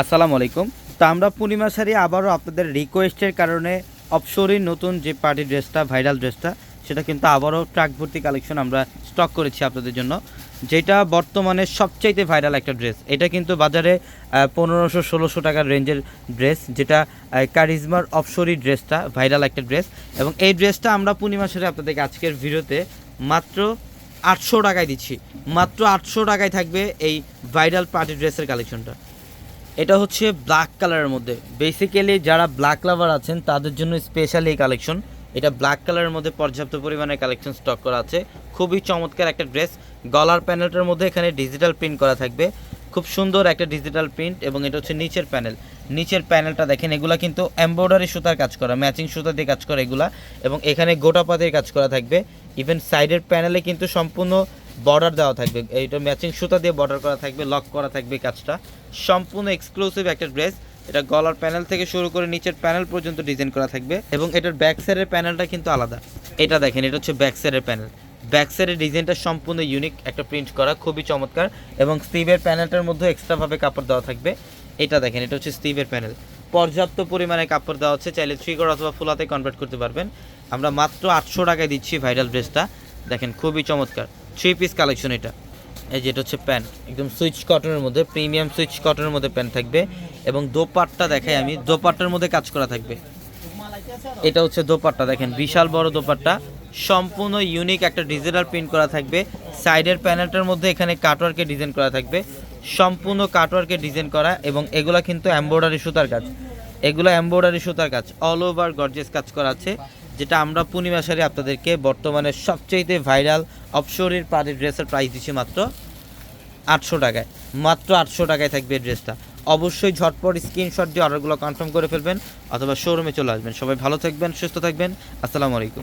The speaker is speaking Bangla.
আসসালামু আলাইকুম। তো আমরা পূর্ণিমা শাড়ি আবারও আপনাদের রিকোয়েস্টের কারণে অপসরির নতুন যে পার্টি ড্রেসটা ভাইরাল ড্রেসটা সেটা কিন্তু আবারও ট্রাক ভর্তি কালেকশন আমরা স্টক করেছি আপনাদের জন্য। যেটা বর্তমানে সবচাইতে ভাইরাল একটা ড্রেস এটা কিন্তু বাজারে পনেরোশো ষোলোশো টাকার রেঞ্জের ড্রেস যেটা কারিজমার অপসরি ড্রেসটা ভাইরাল একটা ড্রেস এবং এই ড্রেসটা আমরা পূর্ণিমা শাড়ি আপনাদেরকে আজকের ভিডিওতে মাত্র আটশো টাকায় দিচ্ছি। মাত্র আটশো টাকায় থাকবে এই ভাইরাল পার্টি ড্রেসের কালেকশনটা এটা হচ্ছে ব্ল্যাক কালারের মধ্যে। বেসিক্যালি যারা ব্ল্যাক লাভার আছেন, তাদের জন্য স্পেশাল এই কালেকশন এটা ব্ল্যাক কালারের মধ্যে পর্যাপ্ত পরিমাণে কালেকশন স্টক করা আছে। খুবই চমৎকার একটা ড্রেস গলার প্যানেলটার মধ্যে এখানে ডিজিটাল প্রিন্ট করা থাকবে। খুব সুন্দর একটা ডিজিটাল প্রিন্ট এবং এটা হচ্ছে নিচের প্যানেল নিচের প্যানেলটা দেখেন, এগুলা কিন্তু এমব্রয়ডারি সুতার কাজ করা ম্যাচিং সুতা দিয়ে কাজ করা এগুলা। এবং এখানে গোটা পাতের কাজ করা থাকবে। ইভেন সাইডের প্যানেলে কিন্তু সম্পূর্ণ বর্ডার দেওয়া থাকবে। এইটা ম্যাচিং সুতা দিয়ে বর্ডার করা থাকবে লক করা থাকবে কাজটা। সম্পূর্ণ এক্সক্লুসিভ একটা ড্রেস এটা গলার প্যানেল থেকে শুরু করে নিচের প্যানেল পর্যন্ত ডিজাইন করা থাকবে এবং এটার ব্যাক সাইডের প্যানেলটা কিন্তু আলাদা। এটা দেখেন, এটা হচ্ছে ব্যাক সাইডের প্যানেল ব্যাক সাইডের ডিজাইনটা সম্পূর্ণ ইউনিক একটা প্রিন্ট করা, খুবই চমৎকার এবং স্টিভের প্যানেলটার মধ্যে এক্সট্রাভাবে কাপড় দেওয়া থাকবে। এটা দেখেন, এটা হচ্ছে স্টিভের প্যানেল পর্যাপ্ত পরিমাণে কাপড় দেওয়া হচ্ছে চাইলে থ্রি অথবা ফুলাতে কনভার্ট করতে পারবেন। আমরা মাত্র আটশো টাকায় দিচ্ছি ভাইরাল ড্রেসটা দেখেন, খুবই চমৎকার। থ্রি পিস কালেকশন এটা। এই যেটা হচ্ছে প্যান্ট একদম সুইচ কটনের মধ্যে, প্রিমিয়াম সুইচ কটনের মধ্যে প্যান্ট থাকবে এবং দোপাট্টা দেখাই আমি, দোপাট্টার মধ্যে কাজ করা থাকবে। এটা হচ্ছে দোপাট্টা, দেখেন, বিশাল বড় দোপাট্টা। সম্পূর্ণ ইউনিক একটা ডিজিটাল প্রিন্ট করা থাকবে। সাইডের প্যানেলটার মধ্যে এখানে কাটওয়ার্কের ডিজাইন করা থাকবে। সম্পূর্ণ কাটওয়ার্কের ডিজাইন করা এবং এগুলা কিন্তু এমব্রয়ডারি সুতার কাজ। এগুলো এমব্রয়ডারি সুতার কাজ। অল ওভার গর্জেস কাজ করা আছে। যেটা আমরা পূর্ণিমা শাড়ি আপনাদেরকে বর্তমানে সবচেয়ে ভাইরাল অপশরের পাড়ি ড্রেসের প্রাইস দিচ্ছি মাত্র আটশো টাকায়। মাত্র আটশো টাকায় থাকবে ড্রেসটা। অবশ্যই ঝটপট স্ক্রিনশট দিয়ে অর্ডারগুলো কনফার্ম করে ফেলবেন, অথবা শোরুমে চলে আসবেন। সবাই ভালো থাকবেন, সুস্থ থাকবেন। আসসালামু আলাইকুম।